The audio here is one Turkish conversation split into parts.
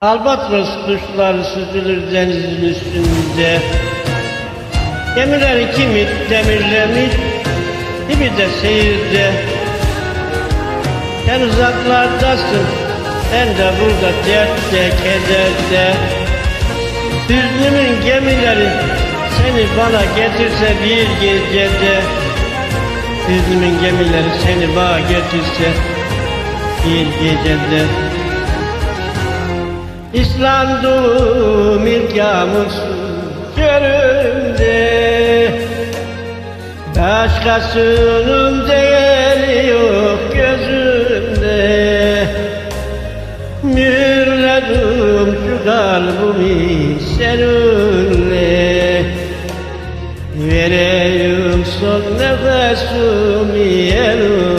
Albatros kuşları süzülür denizin üstünde. Gemileri kimi demirlemiş, kimi de seyirde. Sen uzaklardasın, ben de burada dertte, kederde. Hüznümün gemileri seni bana getirse bir gecede. Hüznümün gemileri seni bana getirse bir gecede. İslandım ilk yağmursuz görümde Başkasının değeri yok gözümde. Mühürledim şu kalbimi seninle Vereyim son nefesimi elinde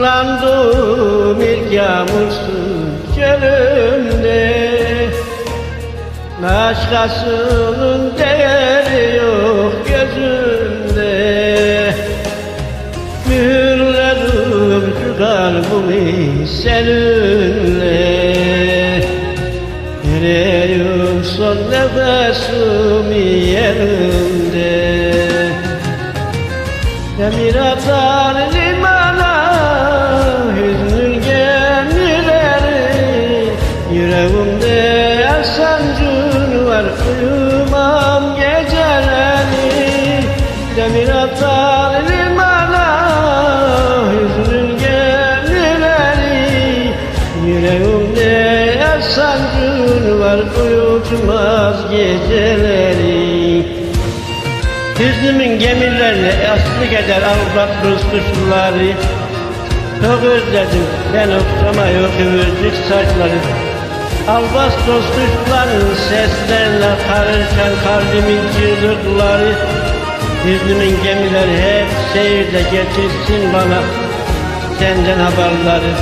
İslandım ilk yağmursuz çölümde. Başkasının değeri yok gözümde. Mühürledim şu kalbimi seninle. Vereyim son nefesimi yerimde Demir atar atar limana Hüznün gemileri Yüreğimde sancın Uyutmaz geceleri Hüznümün gemilerine eşlik eder Albatros kuşları Çok özledim ben okşamayı o kıvırcık saçları Albatros kuşların seslerine karışan kalbimin çığlıkları Hüznümün gemileri hep seyirde getirsin bana senden haberleri.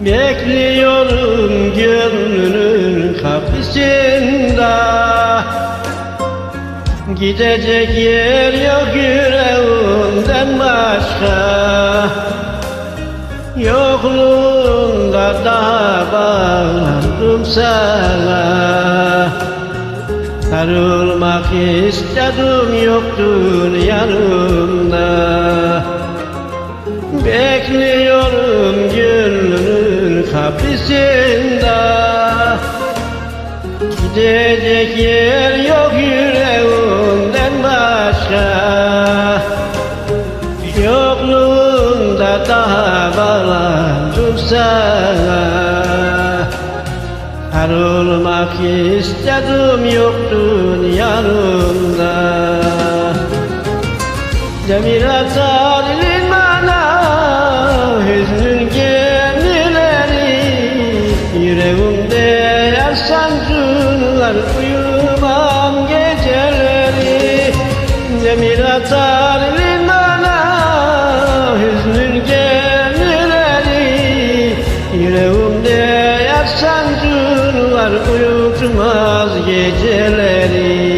Bekliyorum gönlünün kapısında. Gidecek yer yok yüreğimden başka. Yokluğunda daha bağlandım sana. Sarılmak istedim yoktun yanımda. Bekliyorum gönlünün kapısında. Gidecek yer yok yüreğimden başka. Yokluğunda daha bağlandım sana Sarılmak istedim yoktun yanımda Demir atar limana Hüznün gemileri. Yüreğimde sancılar Uyumam geceleri. Demir atar limana Uyutmaz geceleri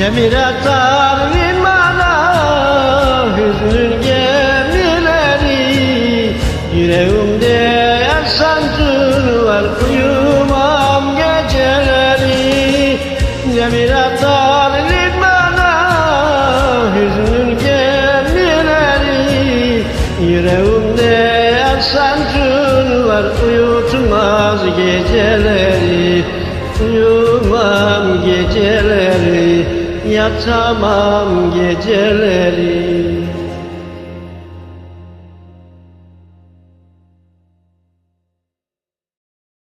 Demir atar limana Hüznün gemileri. Yüreğimde sancın var Uyumam geceleri. Demir atar limana Hüznün gemileri. Yüreğimde sancın var Uyutmaz geceleri. Uyumam geceleri Yatamam geceleri